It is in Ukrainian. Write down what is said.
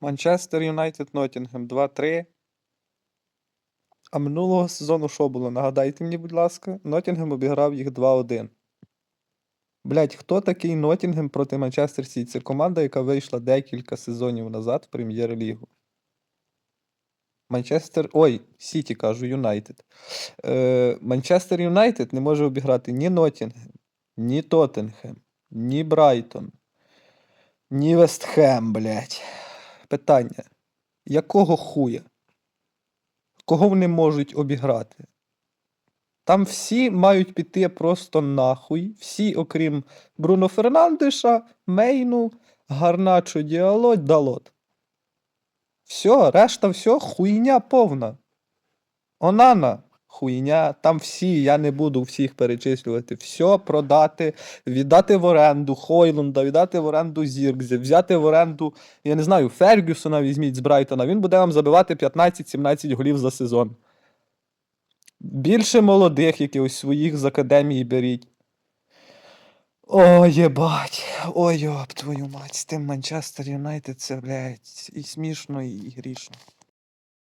Манчестер Юнайтед Ноттінгем 2-3. А минулого сезону що було? Нагадайте мені, будь ласка. Ноттінгем обіграв їх 2-1. Блять, хто такий Ноттінгем проти Манчестер Сіті? Це команда, яка вийшла декілька сезонів назад в прем'єр-лігу. Манчестер. Ой, Сіті кажу, Юнайтед. Е, Манчестер Юнайтед не може обіграти ні Ноттінгем, ні Тоттенхем, ні Брайтон, ні Вестхем, блять. Питання. Якого хуя? Кого вони можуть обіграти? Там всі мають піти просто нахуй. Всі, окрім Бруно Фернандеша, Мейну, Гарначо Діало, Далот. Все, решта все, хуйня повна. Онана, хуйня, там всі, я не буду всіх перечислювати. Все продати, віддати в оренду Хойлунда, віддати в оренду Зіркзе, взяти в оренду, я не знаю, Фергюсона візьміть з Брайтона. Він буде вам забивати 15-17 голів за сезон. Більше молодих якихось своїх з академії беріть. Ой, єбать. Ой, йоп, твою мать, з тим Манчестер Юнайтед це, блядь, і смішно, і грішно.